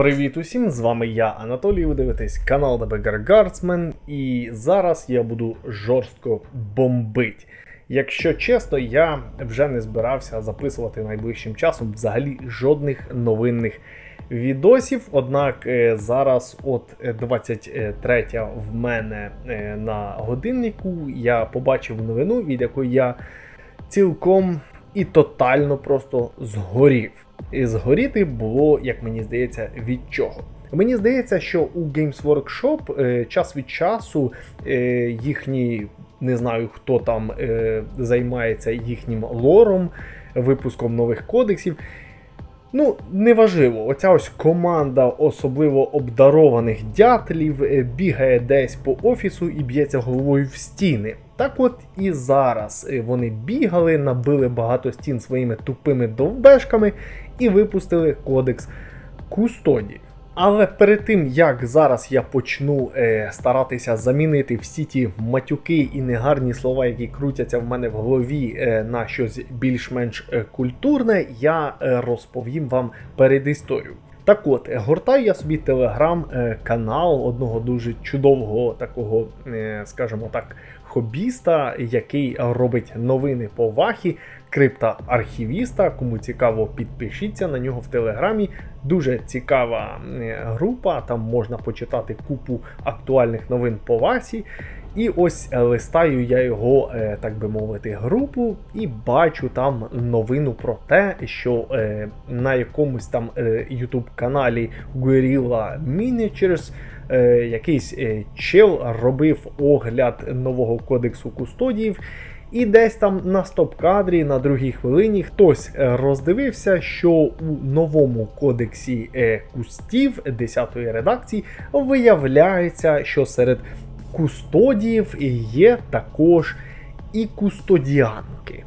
Привіт усім! З вами я, Анатолій. Ви дивитесь канал The Beggar Guardsman, і зараз я буду жорстко бомбить. Якщо чесно, я вже не збирався записувати найближчим часом взагалі жодних новинних відосів. Однак е, зараз, от е, 23 в мене е, на годиннику, я побачив новину, від якої я цілком і тотально просто згорів. І згоріти було, як мені здається, від чого. Мені здається, що у Games Workshop е, час від часу е, їхні, не знаю хто там е, займається їхнім лором, випуском нових кодексів. Ну, неважливо, оця ось команда особливо обдарованих дятлів е, бігає десь по офісу і б'ється головою в стіни. Так от і зараз е, вони бігали, набили багато стін своїми тупими довбешками і випустили кодекс Кустоді. Але перед тим як зараз я почну е, старатися замінити всі ті матюки і негарні слова, які крутяться в мене в голові е, на щось більш-менш е, культурне, я е, розповім вам передісторію. Так от, гортаю я собі телеграм-канал одного дуже чудового такого, е, скажімо так, хобіста, який робить новини по вахі, криптоархівіста. Кому цікаво, підпишіться на нього в телеграмі. Дуже цікава група. Там можна почитати купу актуальних новин по васі. І ось е, листаю я його, е, так би мовити, групу, і бачу там новину про те, що е, на якомусь там YouTube каналі Guerrilla Miniatures якийсь чел робив огляд нового кодексу кустодіїв. І десь там на стоп-кадрі на другій хвилині хтось е, роздивився, що у новому кодексі е, кустів 10-ї редакції виявляється, що серед кустодіїв є також і кустодіанки.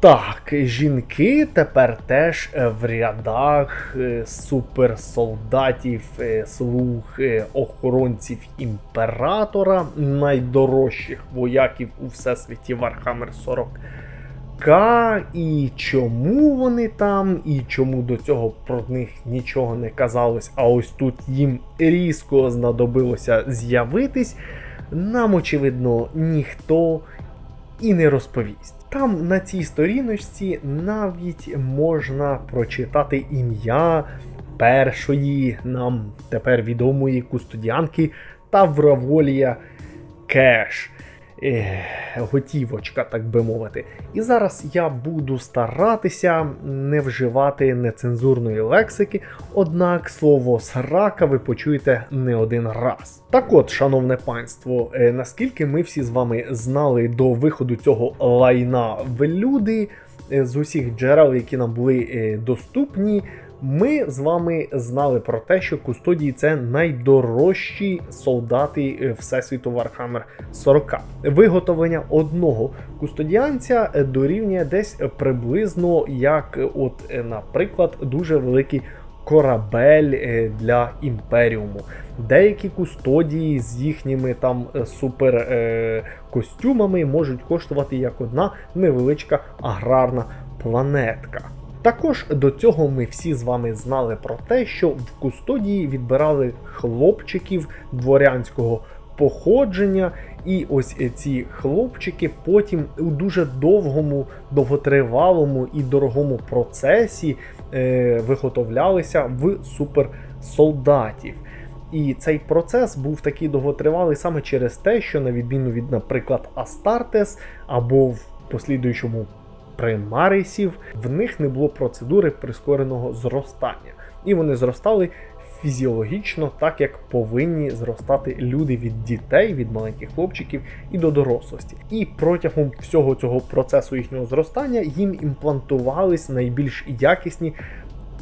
Так, жінки тепер теж е, в рядах е, суперсолдатів, е, слуг, охоронців імператора, найдорожчих вояків у всесвіті Warhammer 40. К, і чому вони там, і чому до цього про них нічого не казалось, а ось тут їм різко знадобилося з'явитись, нам, очевидно, ніхто і не розповість. Там на цій сторіночці навіть можна прочитати ім'я першої нам тепер відомої кустодіанки Тавраволія Кеш. Готівочка, так би мовити. І зараз я буду старатися не вживати нецензурної лексики, однак слово срака ви почуєте не один раз. Так от, шановне панство, е, наскільки ми всі з вами знали до виходу цього лайна в люди е, з усіх джерел, які нам були е, доступні. Ми з вами знали про те, що кустодії це найдорожчі солдати е, Всесвіту Warhammer 40. Виготовлення одного кустодіанця е, дорівнює десь приблизно як, е, от, наприклад, дуже великий корабель для імперіуму. Деякі кустодії з їхніми там супер костюмами можуть коштувати як одна невеличка аграрна планетка. Також до цього ми всі з вами знали про те, що в кустодії відбирали хлопчиків дворянського походження, і ось ці хлопчики потім у дуже довгому, довготривалому і дорогому процесі е, виготовлялися в суперсолдатів. І цей процес був такий довготривалий саме через те, що на відміну від, наприклад, Астартес або в послідуючому примарисів, в них не було процедури прискореного зростання. І вони зростали фізіологічно, так як повинні зростати люди від дітей, від маленьких хлопчиків і до дорослості. І протягом всього цього процесу їхнього зростання їм імплантувались найбільш якісні.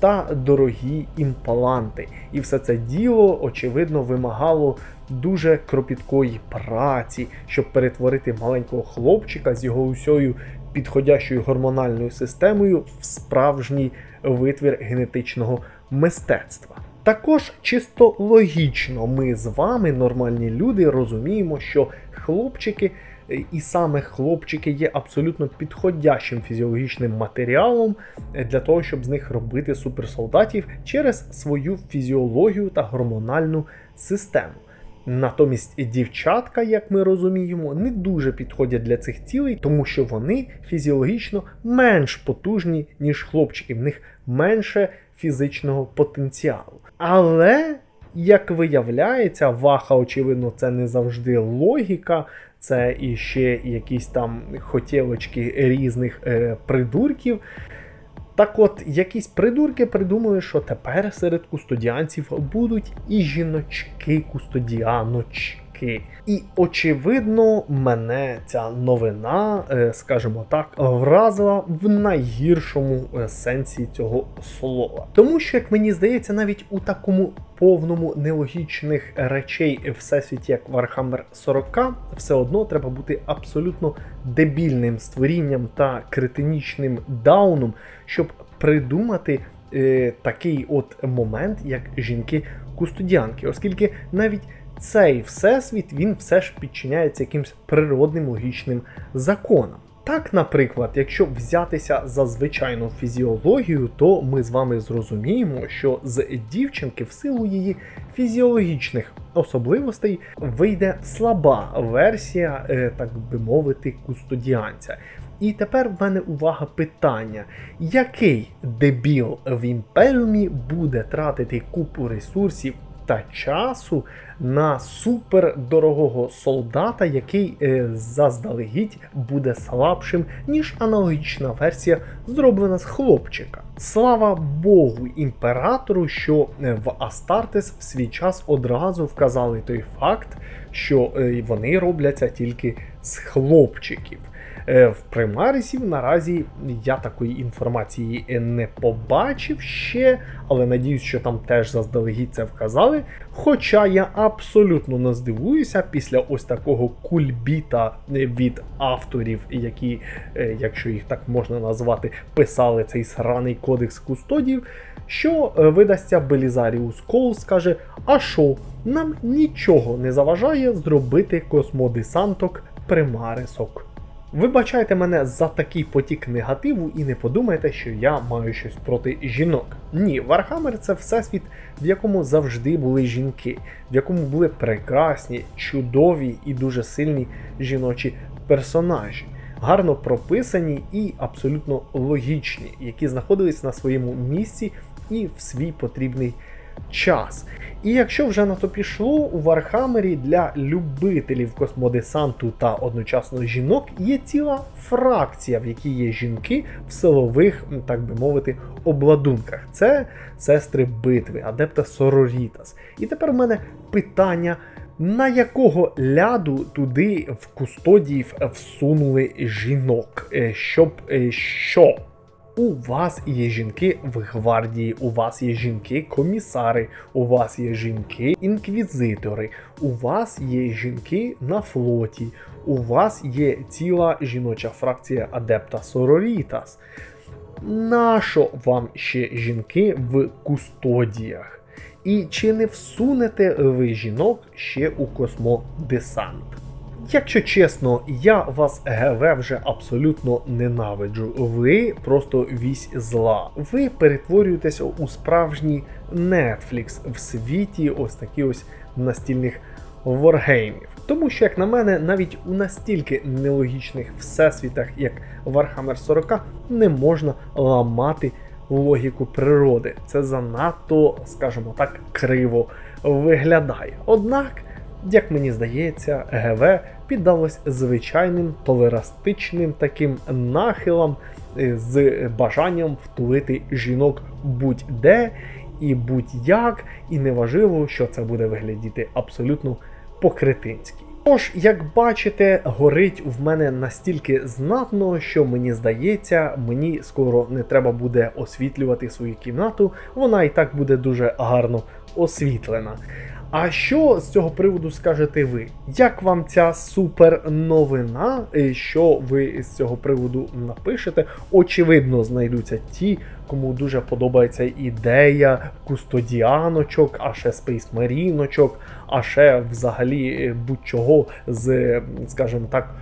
Та дорогі імпланти. І все це діло, очевидно, вимагало дуже кропіткої праці, щоб перетворити маленького хлопчика з його усьою підходящою гормональною системою в справжній витвір генетичного мистецтва. Також чисто логічно, ми з вами, нормальні люди, розуміємо, що хлопчики Е, І саме хлопчики є абсолютно підходящим фізіологічним матеріалом е, для того, щоб з них робити суперсолдатів через свою фізіологію та гормональну систему. Натомість дівчатка, як ми розуміємо, не дуже підходять для цих цілей, тому що вони фізіологічно менш потужні, ніж хлопчики, в них менше фізичного потенціалу. Але, як виявляється, ваха, очевидно, це не завжди логіка, це і ще якісь там хотілочки різних е, придурків. Так от, якісь придурки придумали, що тепер серед кустодіанців будуть і жіночки-кустодіаночки. І очевидно, мене ця новина, е, скажімо так, вразила в найгіршому е, сенсі цього слова. Тому що, як мені здається, навіть у такому повному нелогічних речей всесвіті, як Warhammer 40, все одно треба бути абсолютно дебільним створінням та критинічним дауном, щоб придумати е, такий от момент, як жінки-кустодіанки, оскільки навіть цей всесвіт він все ж підчиняється якимсь природним логічним законам. Так, наприклад, якщо взятися за звичайну фізіологію, то ми з вами зрозуміємо, що з дівчинки в силу її фізіологічних особливостей вийде слаба версія, е, так би мовити, кустодіанця. І тепер в мене увага питання: який дебіл в імперіумі буде тратити купу ресурсів та часу на супердорогого солдата, який е, заздалегідь буде слабшим, ніж аналогічна версія, зроблена з хлопчика. Слава Богу, імператору, що е, в Астартес в свій час одразу вказали той факт, що е, вони робляться тільки з хлопчиків. Е, В примарисів наразі я такої інформації не побачив ще, але надіюсь, що там теж заздалегідь це вказали. Хоча я абсолютно не здивуюся після ось такого кульбіта від авторів, які, е, якщо їх так можна назвати, писали цей сраний кодекс кустодів, що е, видасться Белізаріус Коул скаже: А що, нам нічого не заважає зробити космодесанток примарисок. Вибачайте мене за такий потік негативу і не подумайте, що я маю щось проти жінок. Ні, Вархаммер це всесвіт, в якому завжди були жінки, в якому були прекрасні, чудові і дуже сильні жіночі персонажі, гарно прописані і абсолютно логічні, які знаходились на своєму місці і в свій потрібний. І якщо вже на то пішло, у Вархаммері для любителів космодесанту та одночасно жінок є ціла фракція, в якій є жінки в силових, так би мовити, обладунках. Це сестри битви, адепта Сорорітас. І тепер в мене питання. На якого ляду туди в кустодіїв всунули жінок? Е, Щоб е, що? У вас є жінки в гвардії, у вас є жінки-комісари, у вас є жінки-інквізитори, у вас є жінки на флоті, у вас є ціла жіноча фракція Адепта Сорорітас. Нащо вам ще жінки в кустодіях? І чи не всунете ви жінок ще у космодесант? Якщо чесно, я вас ГВ вже абсолютно ненавиджу. Ви просто вісь зла. Ви перетворюєтеся у справжній Netflix в світі ось таких ось настільних воргеймів. Тому що, як на мене, навіть у настільки нелогічних всесвітах, як Warhammer 40, не можна ламати логіку природи. Це занадто, скажімо так, криво виглядає. Однак, як мені здається, ГВ піддалось звичайним толерастичним таким нахилам е, з бажанням втулити жінок будь-де і будь-як, і неважливо, що це буде виглядіти абсолютно по-кретинськи. Тож, як бачите, горить в мене настільки знатно, що мені здається, мені скоро не треба буде освітлювати свою кімнату, вона і так буде дуже гарно освітлена. А що з цього приводу скажете ви? Як вам ця супер новина? Що ви з цього приводу напишете? Очевидно, знайдуться ті, кому дуже подобається ідея кустодіаночок, а ще спейсмаріночок, а ще взагалі е, будь-чого з, скажімо так,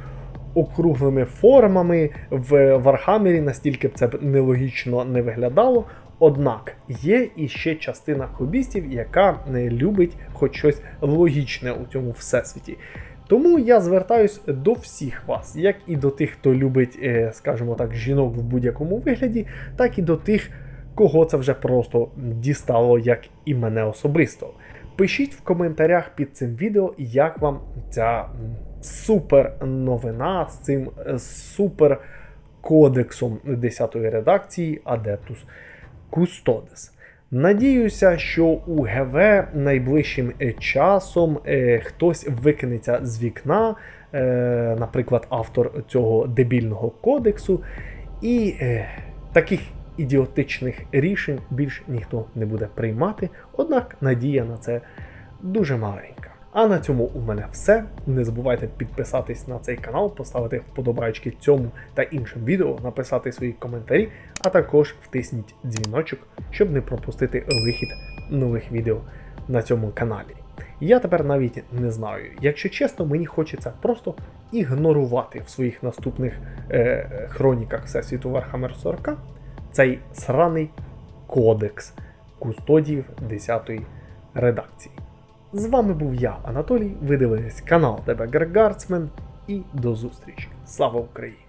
округлими формами в Вархаммері, настільки б це нелогічно не виглядало. Однак є іще частина хобістів, яка не любить хоч щось логічне у цьому всесвіті. Тому я звертаюсь до всіх вас, як і до тих, хто любить, е, скажімо так, жінок в будь-якому вигляді, так і до тих, кого це вже просто дістало, як і мене особисто. Пишіть в коментарях під цим відео, як вам ця супер новина з цим е, супер кодексом 10-ї редакції Adeptus Custodes. Надіюся, що у ГВ найближчим е, часом е, хтось викинеться з вікна, е, наприклад, автор цього дебільного кодексу, і таких ідіотичних рішень більш ніхто не буде приймати. Однак надія на це дуже маленька. А на цьому у мене все. Не забувайте підписатись на цей канал, поставити вподобайки цьому та іншим відео, написати свої коментарі, а також втисніть дзвіночок, щоб не пропустити вихід нових відео на цьому каналі. Я тепер навіть не знаю. Якщо чесно, мені хочеться просто ігнорувати в своїх наступних е, хроніках Всесвіту Warhammer 40 цей сраний кодекс кустодіїв 10-ї редакції. З вами був я, Анатолій. Ви дивились канал ТБ Гаргарцмен і до зустрічі. Слава Україні!